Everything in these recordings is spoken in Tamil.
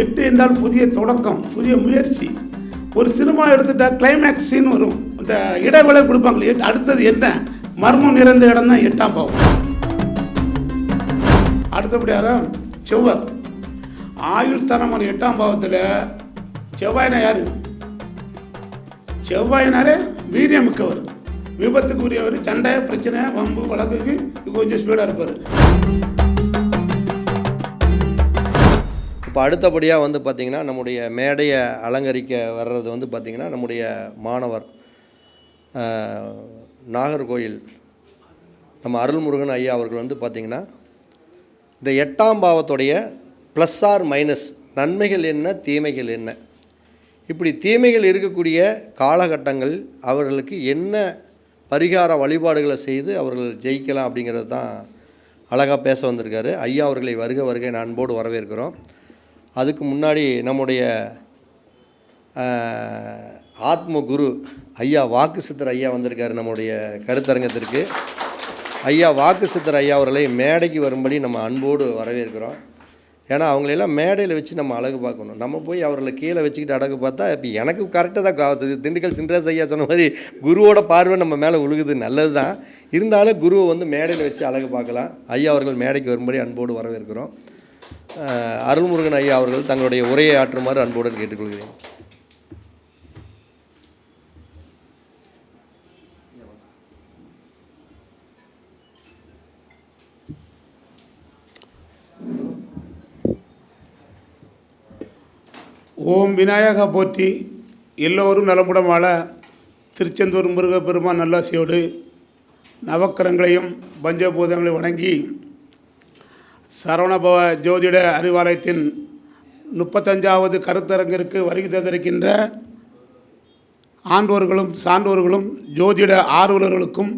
எட்டு என்றால் புதிய தொடக்கம் புதிய முயற்சி. ஒரு சினிமா எடுத்துட்டா கிளைமேக்ஸ் சீன் வரும். இந்த இடைவேளை கொடுப்பாங்களே அடுத்தது என்ன? மர்மம் நிறைந்த இடம் தான் எட்டாம் பாவம். அடுத்தபடியாக செவ்வாய். ஆயுள் எட்டாம் பாவத்தில் செவ்வாயினா யார்? செவ்வாயினாரே வீரியம் மிக்கவர் விபத்துக்குரியவர் சண்டை பிரச்சனை வம்பு வழக்குக்கு கொஞ்சம் ஸ்பீடாக இருப்பார். இப்போ அடுத்தபடியாக வந்து பார்த்திங்கன்னா நம்முடைய மேடையை அலங்கரிக்க வர்றது வந்து பார்த்திங்கன்னா நம்முடைய மாணவர் நாகர்கோயில் நம்ம அருள்முருகன் ஐயா அவர்கள் வந்து பார்த்திங்கன்னா இந்த எட்டாம் பாவத்துடைய ப்ளஸ் ஆர் மைனஸ் நன்மைகள் என்ன தீமைகள் என்ன? இப்படி தீமைகள் இருக்கக்கூடிய காலகட்டங்கள் அவர்களுக்கு என்ன பரிகார வழிபாடுகளை செய்து அவர்கள் ஜெயிக்கலாம் அப்படிங்கிறது தான் அழகாக பேச வந்திருக்காரு. ஐயா அவர்களை வருக வருகை நான் அன்போடு வரவேற்கிறோம். அதுக்கு முன்னாடி நம்முடைய ஆத்ம குரு ஐயா வாக்கு சித்தர் ஐயா வந்திருக்காரு நம்முடைய கருத்தரங்கத்திற்கு. ஐயா வாக்கு சித்தர் ஐயா அவர்களை மேடைக்கு வரும்படி நம்ம அன்போடு வரவேற்கிறோம். ஏன்னா அவங்களெல்லாம் மேடையில் வச்சு நம்ம அழகு பார்க்கணும். நம்ம போய் அவர்களை கீழே வச்சுக்கிட்டு அழகு பார்த்தா இப்போ எனக்கு கரெக்டாக தான் திண்டுக்கல் சின்ராஸ் ஐயா சொன்ன மாதிரி குருவோட பார்வை நம்ம மேலே உழுகுது நல்லது தான். இருந்தாலும் குருவை வந்து மேடையில் வச்சு அழகு பார்க்கலாம். ஐயா அவர்கள் மேடைக்கு வரும்படி அன்போடு வரவேற்கிறோம். அருள்முருகன் ஐயா அவர்கள் தங்களுடைய உரையை ஆற்றுமாறு அன்புடன் கேட்டுக்கொள்கிறேன். ஓம் விநாயகா போற்றி. எல்லோரும் நலமுடம் வாழ திருச்செந்தூர் முருகப்பெருமான் நல்லாசியோடு நவக்கரங்களையும் பஞ்சபூதங்களையும் வணங்கி சரவணபவ ஜோதிட அறிவாலயத்தின் முப்பத்தஞ்சாவது கருத்தரங்கிற்கு வருகை தந்திருக்கின்ற ஆண்டோர்களும் சான்றோர்களும் ஜோதிட ஆர்வலர்களுக்கும்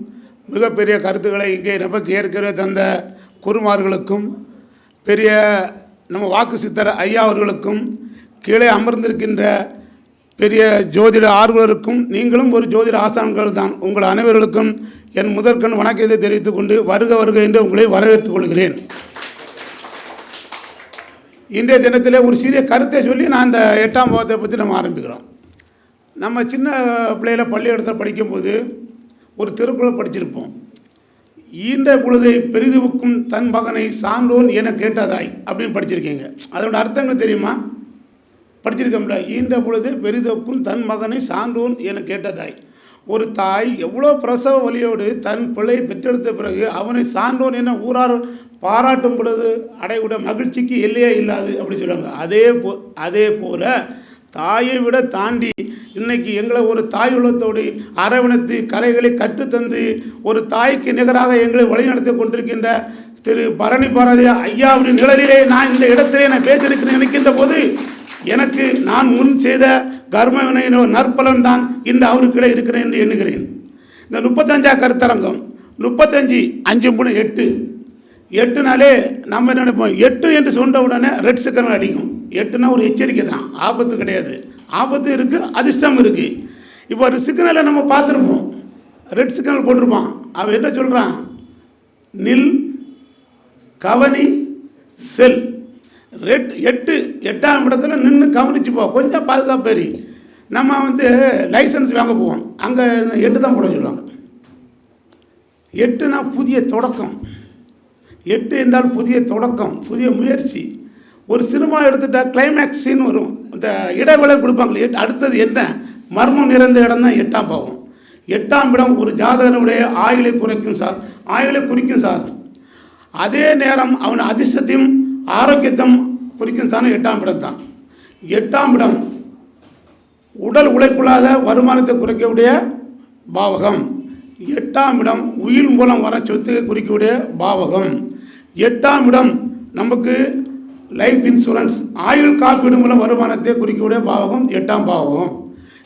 மிகப்பெரிய கருத்துக்களை இங்கே நமக்கு ஏற்கனவே தந்த குருமார்களுக்கும் பெரிய நம்ம வாக்கு சித்தர் ஐயா அவர்களுக்கும் கீழே அமர்ந்திருக்கின்ற பெரிய ஜோதிட ஆர்வலருக்கும் நீங்களும் ஒரு ஜோதிட ஆசான்கள் தான். உங்கள் அனைவர்களுக்கும் என் முதற்கண் வணக்கத்தை தெரிவித்துக் கொண்டு வருக வருக என்று உங்களை வரவேற்றுக் கொள்கிறேன். இன்றைய தினத்திலே ஒரு சிறிய கருத்தை சொல்லி நான் அந்த எட்டாம் பாவத்தை பற்றி நம்ம ஆரம்பிக்கிறோம். நம்ம சின்ன பிள்ளையில் பள்ளிக்கூடத்தில் படிக்கும்போது ஒரு திருக்குறள் படிச்சிருப்போம். ஈன்ற பொழுதை பெரிதுவுக்கும் தன் மகனை சான்றோன் என கேட்டதாய் அப்படின்னு படிச்சிருக்கீங்க. அதோட அர்த்தங்கள் தெரியுமா? படிச்சிருக்கோம்ல. ஈன்ற பொழுது பெரிதுவுக்கும் தன் மகனை சான்றோன் என கேட்டதாய். ஒரு தாய் எவ்வளோ பிரசவ வழியோடு தன் பிள்ளையை பெற்றெடுத்த பிறகு அவனை சான்றோன் என ஊரார் பாராட்டும் பொழுது அடைவிட மகிழ்ச்சிக்கு எல்லையே இல்லாது அப்படி சொல்லுவாங்க. அதே போ அதே போல் தாயை விட தாண்டி இன்னைக்கு எங்களை ஒரு தாய் உள்ளத்தோடு அரவணைத்து கலைகளை கற்றுத்தந்து ஒரு தாய்க்கு நிகராக எங்களை வழிநடத்தி கொண்டிருக்கின்ற திரு பரணி பாரதி ஐயாவுடைய நிழலிலே நான் இந்த இடத்திலே நான் பேசியிருக்கிறேன் நினைக்கின்ற போது எனக்கு நான் முன் செய்த கர்மவினையினோ நற்பலன் தான் இன்று அவருக்கிடையே இருக்கிறேன் என்று எண்ணுகிறேன். இந்த முப்பத்தஞ்சா கருத்தரங்கம் முப்பத்தஞ்சு அஞ்சு மூணு எட்டு. எட்டுனாலே நம்ம என்ன நினைப்போம்? எட்டு என்று சொன்ன உடனே ரெட் சிக்கன் அடிக்கும். எட்டுனா ஒரு எச்சரிக்கை தான். ஆபத்து கிடையாது. ஆபத்து இருக்குது அதிர்ஷ்டம் இருக்குது இப்போ ஒரு சிக்னலை நம்ம பார்த்துருப்போம். ரெட் சிக்னல் போட்டிருப்பான். அவன் என்ன சொல்கிறான் நில் கவனி செல். ரெட் எட்டு எட்டாம் இடத்துல நின்று கவனிச்சு போ. கொஞ்சம் பாதுகாப்பேறி நம்ம வந்து லைசன்ஸ் வாங்க போவோம். அங்கே எட்டு தான் போட சொல்லுவாங்க. எட்டுனா புதிய தொடக்கம். எட்டு என்றால் புதிய தொடக்கம் புதிய முயற்சி. ஒரு சினிமா எடுத்துட்டால் கிளைமேக்ஸ் சீன் வரும். இந்த இடைவேளை கொடுப்பாங்களே அடுத்தது என்ன? மர்மம் நிறைந்த இடம் தான் எட்டாம் பாவம். எட்டாம் இடம் ஒரு ஜாதகனுடைய ஆயுளை குறைக்கும் சார் ஆயுளை குறிக்கும் சார். அதே நேரம் அவன் அதிர்ஷ்டத்தையும் ஆரோக்கியத்தையும் குறிக்கும் சார் எட்டாம் இடம் தான். எட்டாம் இடம் உடல் உழைப்பில்லாத வருமானத்தை குறைக்கக்கூடிய பாவகம். எட்டாம் இடம் உயிர் மூலம் வர சொத்துக்கு குறிக்கக்கூடிய பாவகம். எட்டாம் இடம் நமக்கு லைஃப் இன்சூரன்ஸ் ஆயுள் காப்பீடு மூலம் வருமானத்தை குறிக்கக்கூடிய பாவகம் எட்டாம் பாவகம்.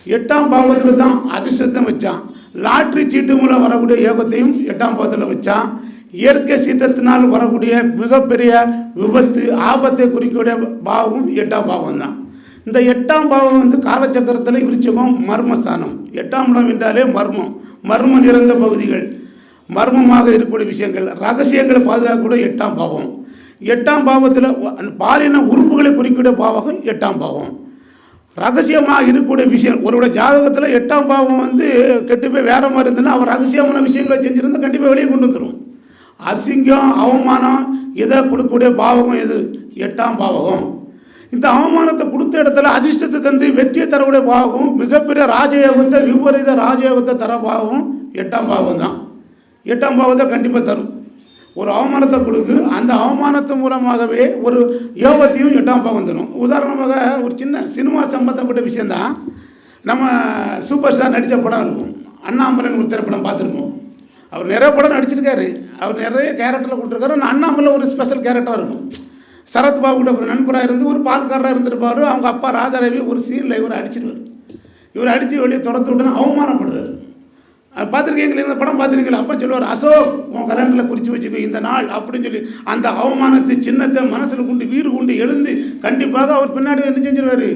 எட்டாம் பாவத்தில் தான் அதிர்ஷ்டத்தை வச்சான். லாட்ரி சீட்டு மூலம் வரக்கூடிய யோகத்தையும் எட்டாம் பாவத்தில் வச்சான். இயற்கை சீற்றத்தினால் வரக்கூடிய மிகப்பெரிய விபத்து ஆபத்தை குறிக்கக்கூடிய பாவமும் எட்டாம் பாவம் தான் இந்த எட்டாம் பாவம் வந்து காலச்சக்கரத்தில் விருச்சகம் மர்மஸ்தானம். எட்டாம் இடம் என்றாலே மர்மம். மர்மம் நிறைந்த பகுதிகள். மர்மமாக இருக்கக்கூடிய விஷயங்கள் ரகசியங்களை பாதுகாக்கக்கூடிய எட்டாம் பாவம். எட்டாம் பாவத்தில் பாலின உறுப்புகளை குறிக்கக்கூடிய பாவகம் எட்டாம் பாவம். ரகசியமாக இருக்கக்கூடிய விஷயம் ஒருவருடைய ஜாதகத்தில் எட்டாம் பாவம் வந்து கெட்டு போய் வேற மாதிரி இருந்ததுன்னா அவர் ரகசியமான விஷயங்களை செஞ்சுருந்தா கண்டிப்பாக வெளியே கொண்டு வந்துடும் அசிங்கம் அவமானம் இதை கொடுக்கக்கூடிய பாவகம் எது? எட்டாம் பாவகம். இந்த அவமானத்தை கொடுத்த இடத்துல அதிர்ஷ்டத்தை தந்து வெற்றியை தரக்கூடிய பாவகம் மிகப்பெரிய ராஜயோகத்தை விபரீத ராஜயோகத்தை தர பாவகம் எட்டாம் பாவம் தான் எட்டாம் பாவத்தை கண்டிப்பாக தரும். ஒரு அவமானத்தை கொடுக்கு அந்த அவமானத்து மூலமாகவே ஒரு யோகத்தையும் எட்டாம் பாவம் தரும். உதாரணமாக ஒரு சின்ன சினிமா சம்பந்தப்பட்ட விஷயந்தான் நம்ம சூப்பர் ஸ்டார் நடித்த படம் இருக்கும். அண்ணாமலன் ஒரு திரைப்படம் பார்த்துருக்கோம் அவர் நிறைய படம் நடிச்சிருக்காரு. அவர் நிறைய கேரக்டரில் கொடுத்துருக்காரு. ஆனால் அண்ணாமலை ஒரு ஸ்பெஷல் கேரக்டராக இருக்கும். சரத்பாபு கூட ஒரு நண்பராக இருந்து ஒரு பால்காரராக இருந்திருப்பார். அவங்க அப்பா ராஜாரவி ஒரு சீரில் இவர் அடிச்சிடுவார். இவர் அடித்து வெளியே துரத்து விட்டுன்னு அவமானப்படுறாரு. பார்த்துருக்கீங்களா? இந்த படம் பார்த்துருக்கீங்களா? அப்போ சொல்லுவார் அசோக் உன் கல்யாணத்தில் குறித்து வச்சுக்கோ இந்த நாள் அப்படின்னு சொல்லி அந்த அவமானத்தை சின்னத்தை மனசில் கொண்டு வீறு கொண்டு எழுந்து கண்டிப்பாக அவர் பின்னாடி என்ன செஞ்சிருவார்?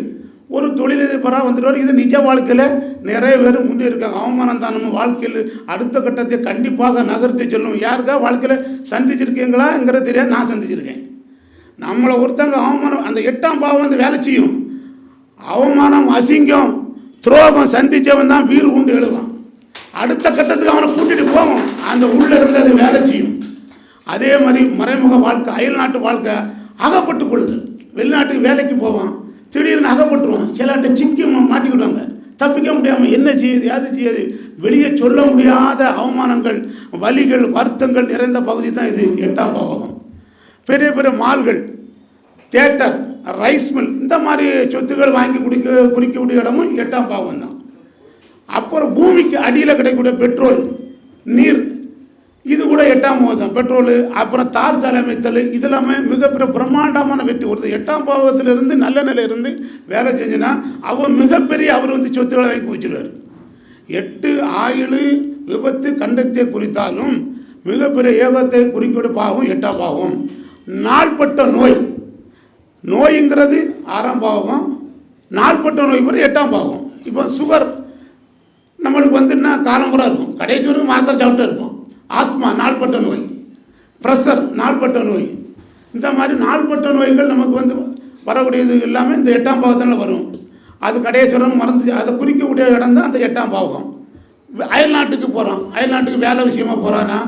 ஒரு தொழிலதிபராக வந்துடுவார் இது நிஜ வாழ்க்கையில் நிறைய பேர் முன்னே இருக்காங்க. அவமானம் தான் நம்ம வாழ்க்கையில் அடுத்த கட்டத்தை கண்டிப்பாக நகர்த்தி சொல்லும். யாருக்கா வாழ்க்கையில் சந்திச்சிருக்கீங்களாங்கிறது தெரியாது. நான் சந்திச்சிருக்கேன். நம்மளை ஒருத்தங்க அவமானம் அந்த எட்டாம் பாவம் வந்து வேலை செய்யும். அவமானம் அசிங்கம் துரோகம் சந்திச்சவன் தான் வீறு கொண்டு எழுவான். அடுத்த கட்டத்துக்கு அவனை கூட்டிட்டு போவோம். அந்த உள்ள இருந்து அது வேலை செய்யும். அதே மாதிரி மறைமுக வாழ்க்கை அயல் நாட்டு வாழ்க்கை அகப்பட்டு கொள்ளுது. வெளிநாட்டுக்கு வேலைக்கு போவான். திடீர்னு அகப்பட்டுருவான். சிலாட்ட சிக்கி மா- மாட்டிக்கிடுவாங்க. தப்பிக்க முடியாமல் என்ன செய்யுது யாது செய்யுது? வெளியே சொல்ல முடியாத அவமானங்கள் வலிகள் வருத்தங்கள் நிறைந்த பகுதி தான் இது. எட்டாம் பாவகம். பெரிய பெரிய மால்கள் தேட்டர் ரைஸ் மில் இந்த மாதிரி சொத்துக்கள் வாங்கி குடிக்க குறிக்கக்கூடிய இடமும் எட்டாம் பாவம் தான். அப்புறம் பூமிக்கு அடியில் கிடைக்கக்கூடிய பெட்ரோல் நீர் இது கூட எட்டாம் பாவம் பெட்ரோலு அப்புறம் தார் சாலை அமைத்தல் இது எல்லாமே மிகப்பெரிய பிரம்மாண்டமான வெற்றி வருது எட்டாம் பாவத்திலிருந்து நல்ல நிலையிலிருந்து வேலை செஞ்சுன்னா அவர் மிகப்பெரிய அவர் வந்து சொத்துக்களை வாங்கி வச்சிருவார். எட்டு ஆயுள் விபத்து கண்டத்தை குறித்தாலும் மிகப்பெரிய ஏகத்தை குறிக்கக்கூடிய பாவம் எட்டாம் பாவம். நாள்பட்ட நோய். நோய்ங்கிறது ஆறாம் பாவம். நாள்பட்ட நோய் மாதிரி எட்டாம் பாவம். இப்போ சுகர் நம்மளுக்கு வந்துன்னா காலம்புறா இருக்கும். கடைசி வரைக்கும் மாத்திரை சாப்பிட்டு இருக்கும் ஆஸ்துமா நாள்பட்ட நோய். ப்ரெஷர் நாள்பட்ட நோய். இந்த மாதிரி நாள்பட்ட நோய்கள் நமக்கு வந்து வரக்கூடியது எல்லாமே இந்த எட்டாம் பாவத்தினால் வரும். அது கடைசி வரைக்கும் மறந்து அதை குறிக்கக்கூடிய இடம் தான் அந்த எட்டாம் பாவகம் அயல் நாட்டுக்கு போகிறோம் அயல் நாட்டுக்கு வேலை விஷயமா போகிறானா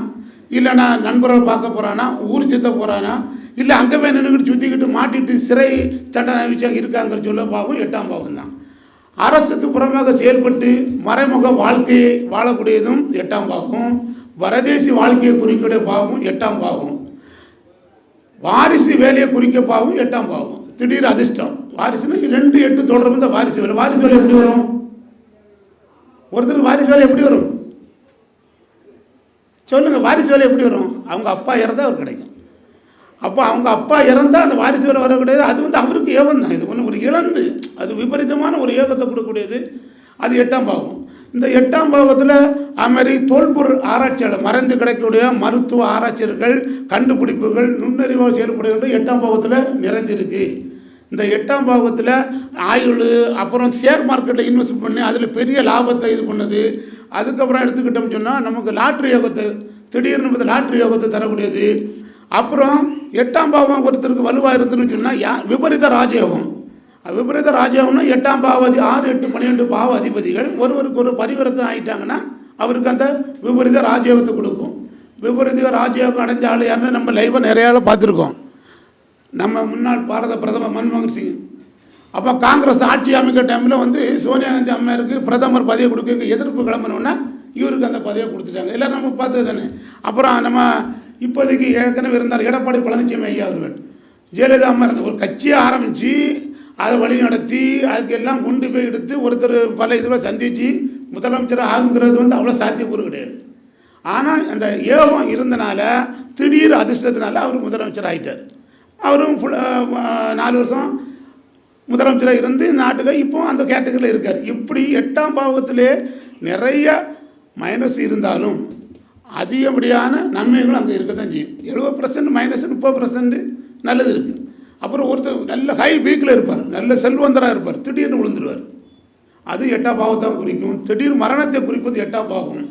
இல்லைனா நண்பர்கள் பார்க்க போகிறானா ஊர் சுத்த போகிறானா இல்லை அங்கே போய் நின்றுக்கிட்டு சுற்றிக்கிட்டு மாட்டிட்டு சிறை தண்டனை வச்சு இருக்காங்கிற சொல்ல பாவம் எட்டாம் பாவம் தான் அரசுக்கு புறமாக செயல்பட்டு மறைமுக வாழ்க்கையை வாழக்கூடியதும் எட்டாம் பாகம் வரதேசி வாழ்க்கையை குறிக்கக்கூடிய பாவம் எட்டாம் பாவம் வாரிசு வேலையை குறிக்க பாவம் எட்டாம் பாவம் திடீர் அதிர்ஷ்டம். வாரிசுனா ரெண்டு எட்டு தொடர்பு இந்த வாரிசு வேலை. வாரிசு வேலை எப்படி வரும்? ஒருத்தருக்கு வாரிசு வேலை எப்படி வரும்? சொல்லுங்க வாரிசு வேலை எப்படி வரும்? அவங்க அப்பா இறந்தால் அவர் கிடைக்கும். அப்போ அவங்க அப்பா இறந்தால் அந்த வாரிசு வேலை வரக்கூடியது. அது வந்து அவருக்கு ஏகம் தான். இது ஒன்று ஒரு இழந்து அது விபரீதமான ஒரு ஏகத்தை கொடுக்கக்கூடியது. அது எட்டாம் பாகம். இந்த எட்டாம் பாகத்தில் அதுமாதிரி தொல்பொருள் ஆராய்ச்சியாளர் மறைந்து கிடைக்கக்கூடிய மருத்துவ ஆராய்ச்சியர்கள் கண்டுபிடிப்புகள் நுண்ணறிவாக செயல்படுகின்ற எட்டாம் பாகத்தில் நிறைந்திருக்கு. இந்த எட்டாம் பாகத்தில் ஆயுள் அப்புறம் ஷேர் மார்க்கெட்டில் இன்வெஸ்ட் பண்ணி அதில் பெரிய லாபத்தை இது பண்ணுது. அதுக்கப்புறம் எடுத்துக்கிட்டோம்னு சொன்னால் நமக்கு லாட்ரி யோகத்தை திடீர்னு பார்த்து லாட்ரி யோகத்தை தரக்கூடியது. அப்புறம் எட்டாம் பாவம் ஒருத்தருக்கு வலுவாக இருந்துன்னு சொன்னால் யா விபரீத ராஜயோகம். விபரீத ராஜயோகம்னா எட்டாம் பாவதி ஆறு எட்டு பன்னிரெண்டு பாவ அதிபதிகள் ஒருவருக்கு ஒரு பரிவர்த்தனை ஆகிட்டாங்கன்னா அவருக்கு அந்த விபரீத ராஜயோகத்தை கொடுக்கும். விபரீத ராஜயோகம் அடைஞ்ச ஆள் யாருன்னு நம்ம லைவாக நிறைய பார்த்துருக்கோம். நம்ம முன்னாள் பாரத பிரதமர் மன்மோகன் சிங். அப்போ காங்கிரஸ் ஆட்சி அமைக்கிற டைமில் வந்து சோனியா காந்தி அம்மையாருக்கு பிரதமர் பதவி கொடுக்க எதிர்ப்பு கிளம்பணுன்னா இவருக்கு அந்த பதவியை கொடுத்துட்டாங்க. எல்லோரும் நம்ம பார்த்தது தானே. அப்புறம் நம்ம இப்போதைக்கு ஏற்கனவே இருந்தார் எடப்பாடி பழனிசாமி ஐயா அவர்கள் ஜெயலலிதா அம்மா இருந்த ஒரு கட்சியை ஆரம்பித்து அதை வழி நடத்தி அதுக்கு எல்லாம் கொண்டு போய் எடுத்து ஒருத்தர் பல இதில் சந்தித்து முதலமைச்சர் ஆகுங்கிறது வந்து அவ்வளோ சாத்தியக்கூறு கிடையாது. ஆனால் அந்த ஏகம் இருந்தனால திடீர் அதிர்ஷ்டத்தினால அவர் முதலமைச்சர் ஆகிட்டார் அவரும் நாலு வருஷம் முதலமைச்சராக இருந்து நாட்டுக்கு இப்போ அந்த கேட்டகரியில் இருக்கார். இப்படி எட்டாம் பாவத்திலே நிறைய மைனஸ் இருந்தாலும் அதிகப்படியான நன்மைகளும் அங்கே இருக்க தான் செய்யும். எழுபது பர்சன்ட் மைனஸ் முப்பது பர்சன்ட் நல்லது இருக்குது அப்புறம் ஒருத்தர் நல்ல ஹை வீக்கில் இருப்பார். நல்ல செல்வந்தராக இருப்பார். திடீர்னு விழுந்துருவார். அது எட்டாம் பாவத்தை குறிக்கும். திடீர் மரணத்தை குறிப்பது எட்டா பாவம்.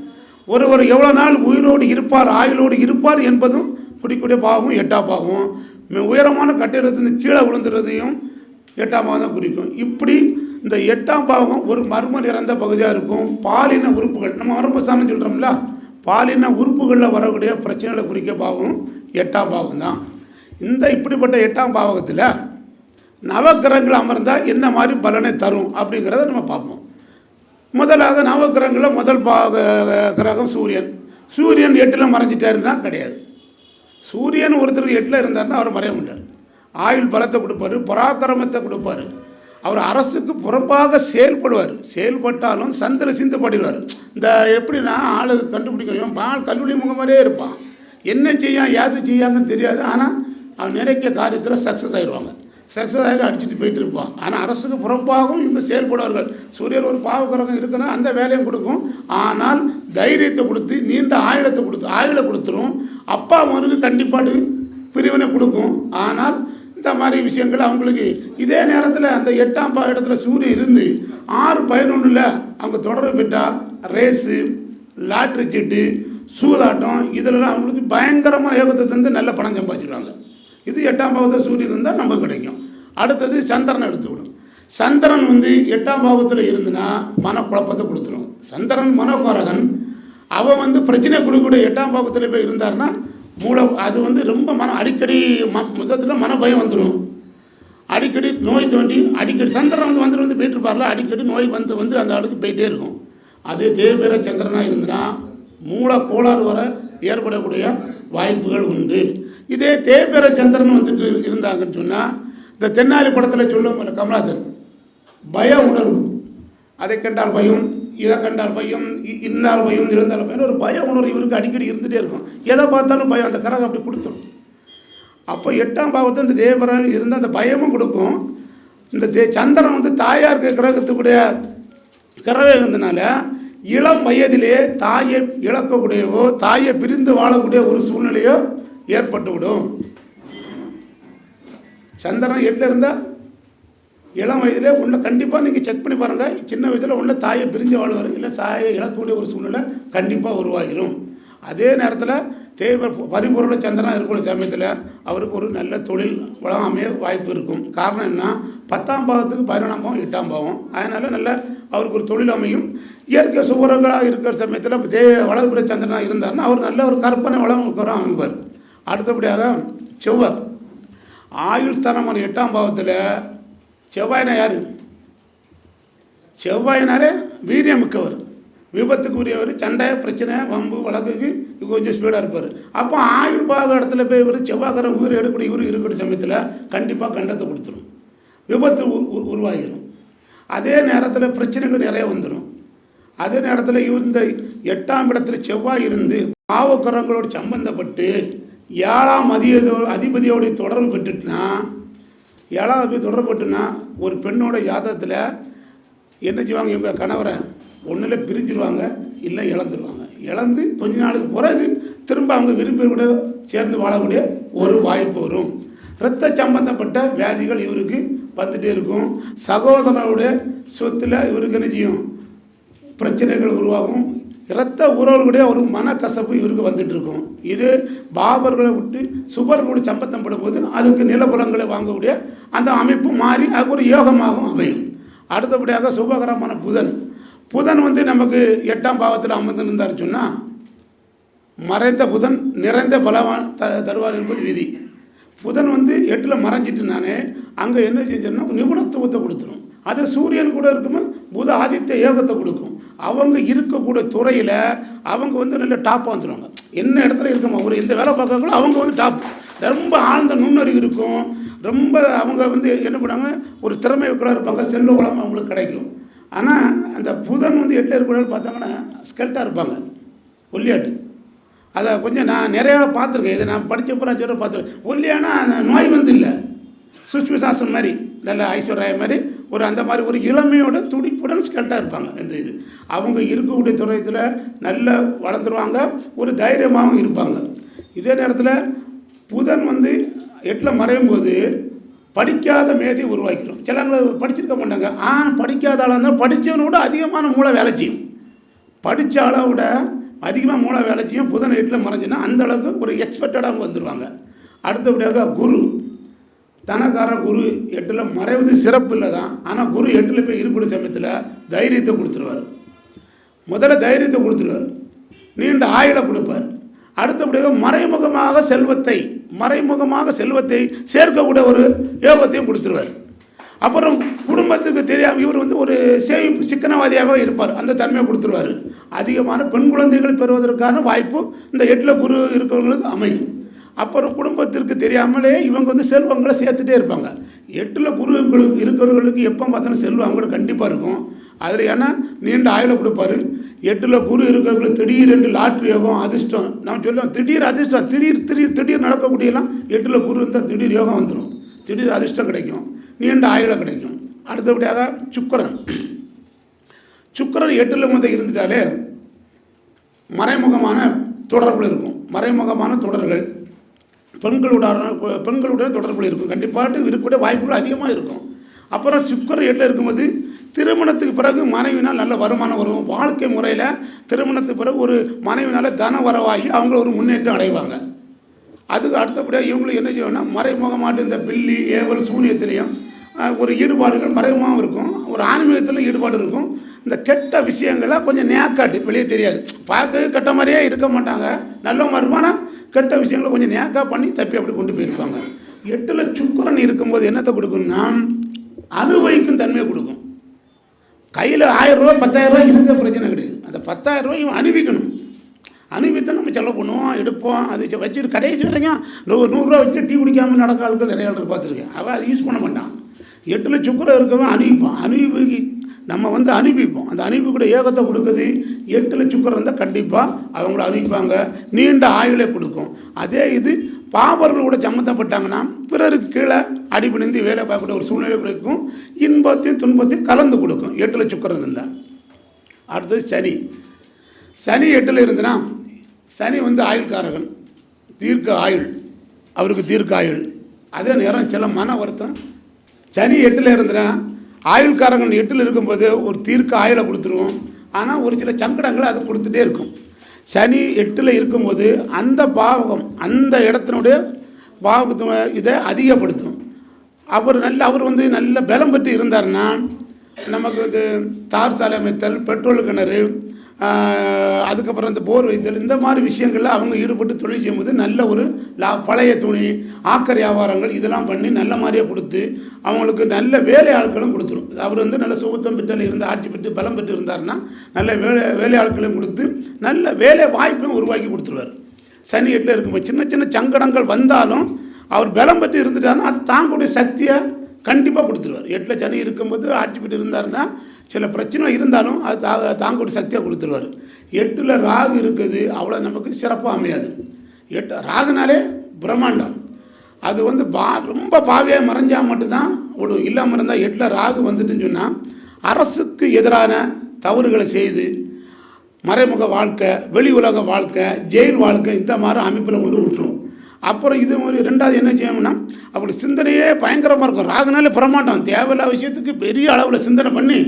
ஒருவர் எவ்வளோ நாள் உயிரோடு இருப்பார் ஆயுளோடு இருப்பார் என்பதும் குறிக்கக்கூடிய பாவம் எட்டாம் பாவம். மிக உயரமான கட்டிடத்துலேருந்து கீழே விழுந்துறதையும் எட்டாம் பாவம் தான் குறிக்கும். இப்படி இந்த எட்டாம் பாவம் ஒரு மர்ம நிறைந்த பகுதியாக இருக்கும். பாலின உறுப்புகள். நம்ம மர்மஸ்தானம் சொல்கிறோம்ல பாலின உறுப்புகளில் வரக்கூடிய பிரச்சனைகளை குறிக்க பாவம் எட்டாம் பாவம் தான் இந்த இப்படிப்பட்ட எட்டாம் பாவகத்தில் நவக்கிரகங்கள் அமர்ந்தால் என்ன மாதிரி பலனை தரும் அப்படிங்கிறத நம்ம பார்ப்போம். முதலாவது நவக்கிரகங்களில் முதல் பாக கிரகம் சூரியன். சூரியன் எட்டில் மறைஞ்சிட்டாருன்னா கிடையாது. சூரியன் ஒருத்தருக்கு எட்டில் இருந்தாருன்னா அவர் மறைய மாட்டார். ஆயுள் பலத்தை கொடுப்பாரு பராக்கிரமத்தை கொடுப்பாரு. அவர் அரசுக்கு புறப்பாக செயல்படுவார். செயல்பட்டாலும் சந்திர சிந்துபடுவார். இந்த எப்படின்னா ஆளு கண்டுபிடிக்கணும் பால் கல்லூரி முகம் மாதிரியே இருப்பான். என்ன செய்யான் யாது செய்யாங்கன்னு தெரியாது. ஆனால் அவன் நினைக்க காரியத்தில் சக்ஸஸ் ஆயிடுவாங்க. சக்ஸஸ் ஆகி அடிச்சுட்டு போயிட்டு இருப்பான். ஆனால் அரசுக்கு புறம்பாகவும் இவங்க செயல்படுவார்கள். சூரியன் ஒரு பாவகிரகம் இருக்குன்னா அந்த வேலையும் கொடுக்கும். ஆனால் தைரியத்தை கொடுத்து நீண்ட ஆயுளத்தை கொடுத்து ஆயுளை கொடுத்துரும். அப்பா மகனுக்கு கண்டிப்பாடு பிரிவினை கொடுக்கும். ஆனால் இந்த மாதிரி விஷயங்கள் அவங்களுக்கு இதே நேரத்தில் அந்த எட்டாம் இடத்துல சூரியன் இருந்து ஆறு பதினொன்றில் அவங்க தொடர்பு பெற்றால் ரேஸு லாட்ரி சீட்டு சூதாட்டம் இதிலலாம் அவங்களுக்கு பயங்கரமான யோகத்தை தந்து நல்ல பணம் சம்பாதிச்சிடுவாங்க இது எட்டாம் பாவத்தில் சூரியன் இருந்தால் நமக்கு கிடைக்கும். அடுத்தது சந்திரனை எடுத்துக்கணும் சந்திரன் வந்து எட்டாம் பாவத்தில் இருந்துன்னா மனக்குழப்பத்தை கொடுத்துரும். சந்திரன் மனோகாரகன் அவன் வந்து பிரச்சனை கொடுக்கக்கூடிய எட்டாம் பாவத்தில் போய் இருந்தாருன்னா மூளை அது வந்து ரொம்ப மன அடிக்கடி ம மொத்தத்தில் மனபயம் வந்துடும் அடிக்கடி நோய் தோண்டி அடிக்கடி சந்திரன் வந்து வந்து வந்து போயிட்டு அடிக்கடி நோய் வந்து வந்து அந்த ஆளுக்கு போயிட்டே இருக்கும். அதே தேவேர சந்திரனாக இருந்துன்னா மூளை கோளாறு வர ஏற்படக்கூடிய வாய்ப்புகள் உண்டு. இதே தேவேர சந்திரன் வந்துட்டு இருந்தாங்கன்னு சொன்னால் இந்த தென்னாலி படத்தில் சொல்லுவோம் கமலாசன் பய உணர்வு. அதை கண்டால் பயம் இதை கண்டால் பையன் இ- இன்னார் பயம் இருந்தால் பையன் ஒரு பய உணர்வு இவருக்கு அடிக்கடி இருந்துகிட்டே இருக்கும். எதை பார்த்தாலும் பயம் அந்த கரகம் அப்படி கொடுத்துரும். அப்போ எட்டாம் பாவத்தில் இந்த தேவரன் இருந்து அந்த பயமும் கொடுக்கும். இந்த தே சந்திரன் வந்து தாயாருக்கு கிரகத்துக்குடைய கிரகத்தினால இளம் வயதிலே தாயை இழக்கக்கூடியவோ தாயை பிரிந்து வாழக்கூடிய ஒரு சூழ்நிலையோ ஏற்பட்டு விடும் சந்திரன் எட்டில் இருந்தால் இளம் வயதிலே உன்னை கண்டிப்பாக நீங்கள் செக் பண்ணி பாருங்கள் சின்ன வயதில் உன்னை தாயை பிரிஞ்சு வாழ்வார். இல்லை தாயை இழக்கக்கூடிய ஒரு சூழ்நிலை கண்டிப்பாக உருவாகிடும் அதே நேரத்தில் தேவ பரிபூர்ண சந்திரனாக இருக்கிற சமயத்தில் அவருக்கு ஒரு நல்ல தொழில் வளம் அமைய வாய்ப்பு இருக்கும். காரணம் என்ன? பத்தாம் பாகத்துக்கு பதினொன்றாம் பாவம் எட்டாம் பாவம் அதனால் நல்ல அவருக்கு ஒரு தொழில் அமையும். இயற்கை சுபரங்களாக இருக்கிற சமயத்தில் தே வளர்ப்புற சந்திரனாக இருந்தாருன்னா அவர் நல்ல ஒரு கற்பனை வளம் அமைப்பார். அடுத்தபடியாக செவ்வாய். ஆயுள் ஸ்தானமான எட்டாம் பாவத்தில் செவ்வாயினா யார்? செவ்வாயினாரே வீரியம் மிக்கவர் விபத்துக்கு உரியவர் சண்டை பிரச்சனை வம்பு வழக்குக்கு கொஞ்சம் ஸ்பீடாக இருப்பார். அப்போ ஆயுள் பாக இடத்துல போய் இவர் செவ்வாய்க்காரன் உயிர் எடுக்கக்கூடிய ஊர் இருக்கிற சமயத்தில் கண்டிப்பாக கண்டத்தை கொடுத்துரும். விபத்து உ- உ- உருவாகிடும் அதே நேரத்தில் பிரச்சனைகள் நிறைய வந்துடும் அதே நேரத்தில் இந்த எட்டாம் இடத்துல செவ்வாய் இருந்து பாவக்கரங்களோடு சம்பந்தப்பட்டு ஏழாம் அதிபதியோ அதிபதியோடைய தொடர்பு பெற்றுட்டுனா ஏழாவது போய் தொடரப்பட்டுன்னா ஒரு பெண்ணோட ஜாதகத்தில் என்ன செய்வாங்க இவங்க? கணவரை ஒன்றில் பிரிஞ்சிருவாங்க இல்லை இழந்துருவாங்க. இழந்து கொஞ்ச நாளுக்கு பிறகு திரும்ப அவங்க விரும்பி கூட சேர்ந்து வாழக்கூடிய ஒரு வாய்ப்பு வரும். இரத்த சம்பந்தப்பட்ட வியாதிகள் இவருக்கு வந்துட்டே இருக்கும். சகோதரனுடைய சொத்தில் இவருக்கு என்ன செய்யும்? பிரச்சனைகள் உருவாகும். இரத்த உறவுகளுடைய ஒரு மனக்கசப்பு இவருக்கு வந்துட்டு இருக்கும். இது பாபர்களை விட்டு சுபர்களோடு சம்பந்தம் படும்போது அதுக்கு நிலபுலங்களை வாங்கக்கூடிய அந்த அமைப்பு மாறி அதுக்கு ஒரு யோகமாகவும் அமையும். அடுத்தபடியாக சுபகரமான புதன். புதன் வந்து நமக்கு எட்டாம் பாவத்தில் அமர்ந்திருந்தார் சொன்னால் மறைந்த புதன் நிறைந்த பலவான் த தருவார் என்பது விதி. புதன் வந்து எட்டில் மறைஞ்சிட்டு நானே அங்கே என்ன செஞ்சோன்னா நிபுணத்துவத்தை கொடுத்துரும். அது சூரியன் கூட இருக்குமோ புத ஆதித்ய யோகத்தை கொடுக்கும். அவங்க இருக்கக்கூடிய துறையில் அவங்க வந்து நல்ல டாப்பாக வந்துடுவாங்க என்ன இடத்துல இருக்குமா ஒரு எந்த வேலை பார்க்கறாங்களோ அவங்க வந்து டாப் ரொம்ப ஆழ்ந்த நுண்ணறிவு இருக்கும். ரொம்ப அவங்க வந்து என்ன பண்ணுவாங்க? ஒரு திறமை கூட இருப்பாங்க. செல்வ வளம் அவங்களுக்கு கிடைக்கும். ஆனால் அந்த புதன் வந்து எட்டில் இருக்கிறவங்க பார்த்தாங்கன்னா ஸ்கெல்ட்டாக இருப்பாங்க. ஒல்லியாட்டு. அதை கொஞ்சம் நான் நிறையா பார்த்துருக்கேன். இதை நான் படித்தப்போ நான் சொல்ல பார்த்துருக்கேன். ஒல்லியானா அந்த நோய் வந்து இல்லை. சுஷ்மி சாசன் மாதிரி நல்ல ஐஸ்வர்யா மாதிரி ஒரு அந்த மாதிரி ஒரு இளமையோட துடிப்புடன் ஸ்கெல்ட்டாக இருப்பாங்க இந்த இது. அவங்க இருக்கக்கூடிய துறையத்தில் நல்லா வளர்ந்துருவாங்க. ஒரு தைரியமாகவும் இருப்பாங்க. இதே நேரத்தில் புதன் வந்து எட்டில் மறையும் போது படிக்காத மேதை உருவாக்கிறோம். சிலங்களை படிச்சிருக்க மாட்டாங்க. ஆனால் படிக்காத ஆளாக இருந்தால் படித்தவனை விட அதிகமான மூளை வேலை செய்யும். படித்த ஆளை விட அதிகமாக மூளை வேலை செய்யும். புதன் எட்டில் மறைஞ்சுன்னா அந்த அளவுக்கு ஒரு எக்ஸ்பெக்டடாக அவங்க வந்துடுவாங்க அடுத்தபடியாக குரு. தனக்கார குரு எட்டில் மறைவது சிறப்பு இல்லை தான் ஆனால் குரு எட்டில் போய் இருக்கக்கூடிய சமயத்தில் தைரியத்தை கொடுத்துருவார். முதல்ல தைரியத்தை கொடுத்துருவார். நீண்ட ஆயுளை கொடுப்பார். அடுத்தபடியாக மறைமுகமாக செல்வத்தை மறைமுகமாக செல்வத்தை சேர்க்கக்கூடிய ஒரு யோகத்தையும் கொடுத்துருவார். அப்புறம் குடும்பத்துக்கு தெரியாமல் இவர் வந்து ஒரு சேமிப்பு சிக்கனவாதியாக இருப்பார். அந்த தன்மையை கொடுத்துருவார். அதிகமான பெண் குழந்தைகள் பெறுவதற்கான வாய்ப்பு இந்த எட்டில் குரு இருக்கிறவங்களுக்கு அமையும். அப்புறம் குடும்பத்திற்கு தெரியாமலே இவங்க வந்து செல்வங்களை சேர்த்துட்டே இருப்பாங்க. எட்டில் குருங்களுக்கு இருக்கிறவர்களுக்கு எப்போ பார்த்தாலும் செல்வம் அவங்களுக்கு கண்டிப்பாக இருக்கும். அதில் ஏன்னா நீண்ட ஆயுளை கொடுப்பாரு. எட்டில் குரு இருக்கிறவங்களுக்கு திடீரென்று லாட்ரி யோகம் அதிர்ஷ்டம். நம்ம சொல்லுவோம் திடீர் அதிர்ஷ்டம் திடீர் திடீர் திடீர் நடக்கக்கூடியலாம் எட்டில் குரு இருந்தால் திடீர் யோகம் வந்துடும் திடீர் அதிர்ஷ்டம் கிடைக்கும். நீண்ட ஆயுள கிடைக்கும். அடுத்தபடியாக சுக்கரன். சுக்கரன் எட்டில் முதல் இருந்துட்டாலே மறைமுகமான தொடர்பில் இருக்கும். மறைமுகமான தொடர்கள். பெண்களுடன் பெண்களுடைய தொடர்பில் இருக்கும். கண்டிப்பாக இருக்கக்கூடிய வாய்ப்புகள் அதிகமாக இருக்கும். அப்புறம் சுக்கரன் எட்டில் இருக்கும்போது திருமணத்துக்கு பிறகு மனைவினால் நல்ல வருமானம் வரும். வாழ்க்கை முறையில் திருமணத்துக்கு பிறகு ஒரு மனைவினால் தன வரவாகி அவங்கள ஒரு முன்னேற்றம் அடைவாங்க. அதுக்கு அடுத்தபடியாக இவங்களுக்கு என்ன செய்யணும்னா மறைமுகமாட்டு இந்த பில்லி ஏவல் சூனியத்திலையும் ஒரு ஈடுபாடுகள் மறைமுகமாகவும் இருக்கும். ஒரு ஆன்மீகத்திலும் ஈடுபாடு இருக்கும். இந்த கெட்ட விஷயங்களை கொஞ்சம் நேக்காட்டு வெளியே தெரியாது. பார்க்க கெட்ட மாதிரியே இருக்க மாட்டாங்க. நல்ல வருமானம் கெட்ட விஷயங்களை கொஞ்சம் நேக்கா பண்ணி தப்பி அப்படி கொண்டு போயிருப்பாங்க. எட்டில் சுக்கரன் இருக்கும்போது என்னத்தை கொடுக்கும்னா அனுபவிக்கும் தன்மையை கொடுக்கும். கையில் ஆயிரம் ரூபா பத்தாயிரம் ரூபாய் இருக்க பிரச்சனை கிடையாது. அந்த பத்தாயிரம் ரூபாய் இவன் அனுபவிக்கணும் அனுபவித்து நம்ம செலவு பண்ணுவோம் எடுப்போம் அது வச்சு- வச்சுட்டு கடைசி வரைக்கும் நூறு நூறுரூவா வச்சுட்டு டீ குடிக்காமல் நடக்க ஆளுக்கு நிறைய ஆள் பார்த்துருக்கேன். அவன் அதை யூஸ் பண்ண மாட்டான். எட்டில் சுக்கரம் இருக்கவன் அனுப்பிப்பான் அனுபவி நம்ம வந்து அனுப்பிப்போம் அந்த அனுப்பிக்கூட ஏகத்தை கொடுக்குது. எட்டில் சுக்கரம் இருந்தால் கண்டிப்பாக அவங்கள அனுப்பிப்பாங்க நீண்ட ஆயுளை கொடுக்கும். அதே இது பாவர்கள் கூட சம்மந்தப்பட்டாங்கன்னா பிறருக்கு கீழே அடிபணிந்து வேலை பார்க்கக்கூடிய ஒரு சூழ்நிலை இருக்கும் இன்பத்தையும் துன்பத்தையும் கலந்து கொடுக்கும். எட்டில் சுக்கரம் இருந்தால் அடுத்தது சனி. சனி எட்டில் இருந்துன்னா சனி வந்து ஆயுள்காரகன். தீர்க்க ஆயுள். அவருக்கு தீர்க்க ஆயுள். அதே நேரம் சில மன வருத்தம். சனி எட்டில் இருந்துன்னா ஆயுள்காரகன் எட்டில் இருக்கும்போது ஒரு தீர்க்க ஆயுளை கொடுத்துருவோம். ஆனால் ஒரு சில சங்கடங்களை அது கொடுத்துட்டே இருக்கும். சனி எட்டில் இருக்கும்போது அந்த பாவகம் அந்த இடத்தினுடைய பாவகத்தை இதை அதிகப்படுத்தும். அவர் நல்ல அவர் வந்து நல்ல பலம் பெற்று இருந்தார்னா நமக்கு வந்து தார் சாலை அமைத்தல் பெட்ரோல் கிணறு அதுக்கப்புறம் இந்த போர் வைத்தல் இந்த மாதிரி விஷயங்களில் அவங்க ஈடுபட்டு தொழில் செய்யும்போது நல்ல ஒரு லா பழைய துணி ஆக்கர் வியாபாரங்கள் இதெல்லாம் பண்ணி நல்ல மாதிரியாக கொடுத்து அவங்களுக்கு நல்ல வேலை ஆட்களும் கொடுத்துரும். அவர் வந்து நல்ல சுகத்தம் பெற்றால் இருந்து ஆட்சி பெற்று பலம் பெற்று இருந்தாருன்னா நல்ல வேலை வேலை ஆட்களையும் கொடுத்து நல்ல வேலை வாய்ப்பையும் உருவாக்கி கொடுத்துருவார். சனி எட்டில் இருக்கும்போது சின்ன சின்ன சங்கடங்கள் வந்தாலும் அவர் பலம் பெற்று இருந்துட்டாருன்னா அது தாங்கக்கூடிய சக்தியை கண்டிப்பாக கொடுத்துருவார். எட்டில் சனி இருக்கும்போது ஆட்சி பெற்று இருந்தாருன்னா சில பிரச்சனை இருந்தாலும் அது தா தாங்கக்கூடிய சக்தியாக கொடுத்துருவார். எட்டில் ராகு இருக்குது அவ்வளோ நமக்கு சிறப்பாக அமையாது. எட்டு ராகுனாலே பிரம்மாண்டம். அது வந்து பா ரொம்ப பாவியாக மறைஞ்சால் மட்டும்தான் ஓடும் இல்லாமல் இருந்தால் எட்டில் ராகு வந்துட்டுன்னு சொன்னால் அரசுக்கு எதிரான தவறுகளை செய்து மறைமுக வாழ்க்கை வெளி உலக வாழ்க்கை ஜெயில் வாழ்க்கை இந்த மாதிரி அமைப்பில் கொண்டு விட்டுரும். அப்புறம் இது ஒரு ரெண்டாவது என்ன செய்யணும்னா அப்படி சிந்தனையே பயங்கரமாக இருக்கும். ராகுனாலே பிரமாண்டம் தேவையில்லாத விஷயத்துக்கு பெரிய அளவில் சிந்தனை பண்ணி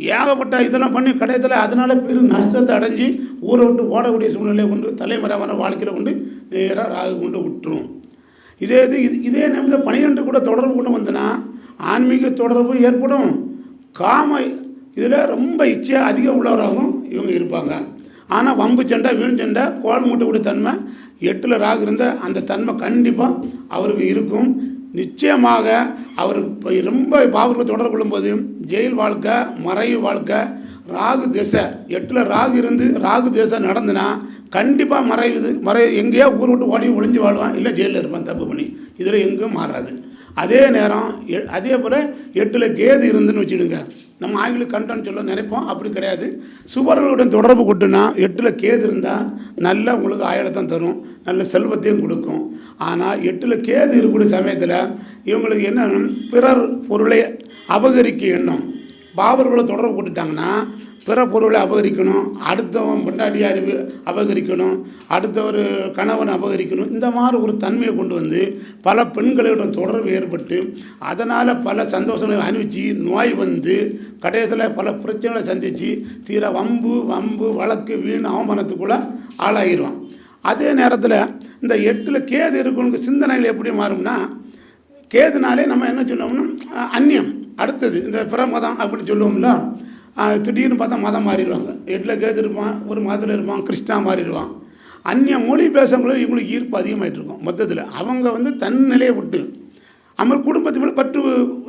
ஏகப்பட்ட இதெல்லாம் பண்ணி கடையத்தில் அதனால் பெரும் நஷ்டத்தை அடைஞ்சு ஊரை விட்டு ஓடக்கூடிய சூழ்நிலையை கொண்டு தலைமறைவான வாழ்க்கையில் கொண்டு நேராக ராகு கொண்டு விட்டுரும். இதே இது இது- இதே நேரத்தில் பனிரெண்டு கூட தொடர்பு கொண்டு வந்தனா ஆன்மீக தொடர்பு ஏற்படும். காம இதில் ரொம்ப இச்சையாக அதிகம் உள்ளவராகவும் இவங்க இருப்பாங்க. ஆனால் வம்பு சண்டை வீண் சண்டை கோல் மூட்டக்கூடிய தன்மை எட்டில் ராகு இருந்த அந்த தன்மை கண்டிப்பாக அவருக்கு இருக்கும். நிச்சயமாக அவர் இப்போ ரொம்ப பாபுக்கு தொடர்பு கொள்ளும்போது ஜெயில் வாழ்க்கை மறைவு வாழ்க்கை ராகு திசை எட்டில் ராகு இருந்து ராகு திசை நடந்துனா கண்டிப்பாக மறைவுது மறை எங்கேயோ ஊர் விட்டு ஓடி ஒளிஞ்சு வாழ்வான் இல்லை ஜெயிலில் இருப்பான் தப்பு பண்ணி. இதில் எங்கேயும் மாறாது. அதே நேரம் எ- அதே போல் எட்டில் கேது இருந்துன்னு வச்சுடுங்க நம்ம ஆங்கிலம் கண்டோன்னு சொல்ல நினைப்போம். அப்படி கிடையாது. சுவர்களுடன் தொடர்பு கொட்டுனா எட்டில் கேது இருந்தால் நல்ல உங்களுக்கு ஆயுளத்தான் தரும். நல்ல செல்வத்தையும் கொடுக்கும். ஆனால் எட்டில் கேது இருக்கக்கூடிய சமயத்தில் இவங்களுக்கு என்ன பிறர் பொருளை அபகரிக்க எண்ணம். பாபர்களை தொடர்பு கொட்டுட்டாங்கன்னா பிற பொருளை அபகரிக்கணும் அடுத்தவன் பொண்டாட்டியார் அபகரிக்கணும் அடுத்த ஒரு கணவன் அபகரிக்கணும் இந்த மாதிரி ஒரு தன்மையை கொண்டு வந்து பல பெண்களோட தொடர்பு ஏற்பட்டு அதனால் பல சந்தோஷங்களை அனுபவிச்சு நோய் வந்து கடைசியில் பல பிரச்சனைகளை சந்தித்து தீர வம்பு வம்பு வழக்கு வீண் அவமானத்துக்குள்ளே ஆளாகிடுவான் அதே நேரத்தில் இந்த எட்டில் கேது இருக்கவனுக்கு சிந்தனைகள் எப்படி மாறும்னா கேதுனாலே நம்ம என்ன சொல்லுவோம்னா அந்நியம் அடுத்தது இந்த பிரமதம் அப்படின்னு சொல்லுவோம்ல திடீர்னு பார்த்தா மதம் மாறிடுவாங்க. எட்டில் கேது இருப்பான் ஒரு மதத்தில் இருப்பான் கிருஷ்ணா மாறிடுவான். அந்நிய மொழி பேசுகிறவங்களும் இவங்களுக்கு ஈர்ப்பு அதிகமாகிட்டு இருக்கும். மொத்தத்தில் அவங்க வந்து தன் நிலையை விட்டு அவன் குடும்பத்து மேலே பற்று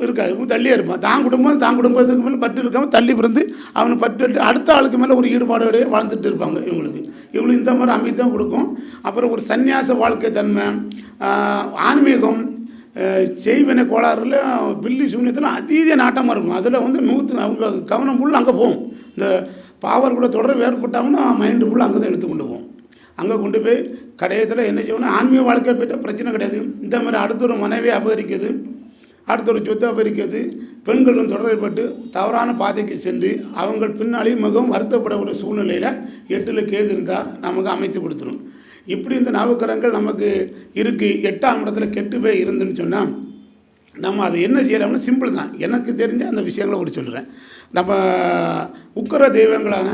இருக்காது. தள்ளியே இருப்பான். தான் குடும்பம் தான் குடும்பத்துக்கு மேலே பற்று இருக்காமல் தள்ளி பிறந்து அவனை பற்று எடுத்து அடுத்த ஆளுக்கு மேலே ஒரு ஈடுபாடோடய வாழ்ந்துட்டு இருப்பாங்க இவங்களுக்கு. இவங்களுக்கு இந்த மாதிரி அமைத்தான் கொடுக்கும். அப்புறம் ஒரு சன்னியாச வாழ்க்கை தன்மை ஆன்மீகம் செய்வன கோளாறுல பில்லி சூன்யத்திலும் அதீத நாட்டமாக இருக்கும். அதில் வந்து நூற்று அவங்க கவனம் ஃபுல்லாக அங்கே போகும். இந்த பாவர் கூட தொடர்பு ஏற்பட்டாங்கன்னா மைண்டு ஃபுல்லாக அங்கே தான் எடுத்து கொண்டு போகும். அங்கே கொண்டு போய் கடையத்தில் என்ன செய்யணும்? ஆன்மீக வாழ்க்கை போய்ட்ட பிரச்சனை கிடையாது. இந்த மாதிரி அடுத்த ஒரு மனைவியை அபகரிக்கிறது அடுத்த ஒரு சொத்தை அபகரிக்கிறது பெண்களும் தொடர்பட்டு தவறான பாதைக்கு சென்று அவங்க பின்னாலேயும் மிகவும் வருத்தப்படக்கூடிய சூழ்நிலையில் எட்டில் கேது இருந்தால் நமக்கு அமைத்து கொடுத்துரும். இப்படி இந்த நவக்கிரகங்கள் நமக்கு இருக்குது எட்டாம் இடத்துல கெட்டு போய் இருந்துன்னு சொன்னால் நம்ம அதை என்ன செய்கிறோம்னா சிம்பிள் தான். எனக்கு தெரிஞ்ச அந்த விஷயங்களை ஒரு சொல்கிறேன் நம்ம உக்கர தெய்வங்களான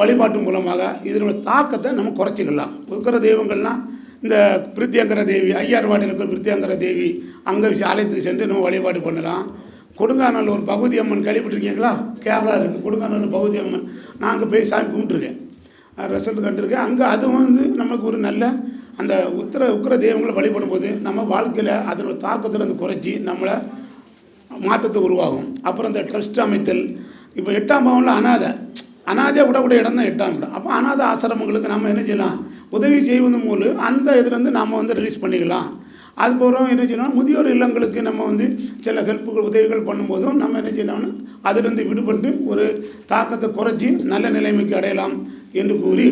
வழிபாட்டு மூலமாக இதனோட தாக்கத்தை நம்ம குறைச்சிக்கலாம். உக்கர தெய்வங்கள்னால் இந்த பிரித்தியங்கர தேவி ஐயார்வாடியில் இருக்கிற பிரித்தியங்கர தேவி அங்கே ஆலயத்துக்கு சென்று நம்ம வழிபாடு பண்ணலாம். கொடுங்கானல் ஒரு பகுதி அம்மன் கேள்விப்பட்டிருக்கீங்களா? கேரளா இருக்குது கொடுங்கானல் பகுதி அம்மன். நான் அங்கே போய் சாமி கும்பிட்டுருக்கேன். ரிசல்ட் கண்டிருக்கேன் அங்கே அதுவும் வந்து நமக்கு ஒரு நல்ல அந்த உத்தர உக்கிர தெய்வங்களை வழிபடும் போது நம்ம வாழ்க்கையில் அதனோட தாக்கத்தை வந்து குறைச்சி நம்மளை மாற்றத்தை உருவாகும். அப்புறம் இந்த ட்ரஸ்ட் அமைத்தல். இப்போ எட்டாம் பாவம்ல அனாதை. அனாதையாக விடக்கூடிய இடம் தான் எட்டாம் இடம். அப்போ அனாதை ஆசிரமங்களுக்கு நம்ம என்ன செய்யலாம்? உதவி செய்வது மூலம் அந்த இதுலேருந்து நாம் வந்து ரிலீஸ் பண்ணிக்கலாம். அதுக்கப்புறம் என்ன செய்யணும் முதியோர் இல்லங்களுக்கு நம்ம வந்து சில ஹெல்ப்புகள் உதவிகள் பண்ணும்போதும் நம்ம என்ன செய்யலாம்னா அதிலிருந்து விடுபட்டு ஒரு தாக்கத்தை குறைச்சி நல்ல நிலைமைக்கு அடையலாம். என்று கூறி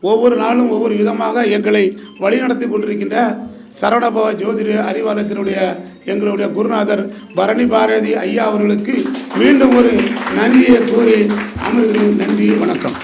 ஒவ்வொரு நாளும் ஒவ்வொரு விதமாக எங்களை வழிநடத்தி கொண்டிருக்கின்ற சரவணபவ ஜோதிட அறிவாலயத்தினுடைய எங்களுடைய குருநாதர் பரணி பாரதி ஐயா அவர்களுக்கு மீண்டும் ஒரு நன்றியை கூறி அமர்கிறேன். நன்றி வணக்கம்.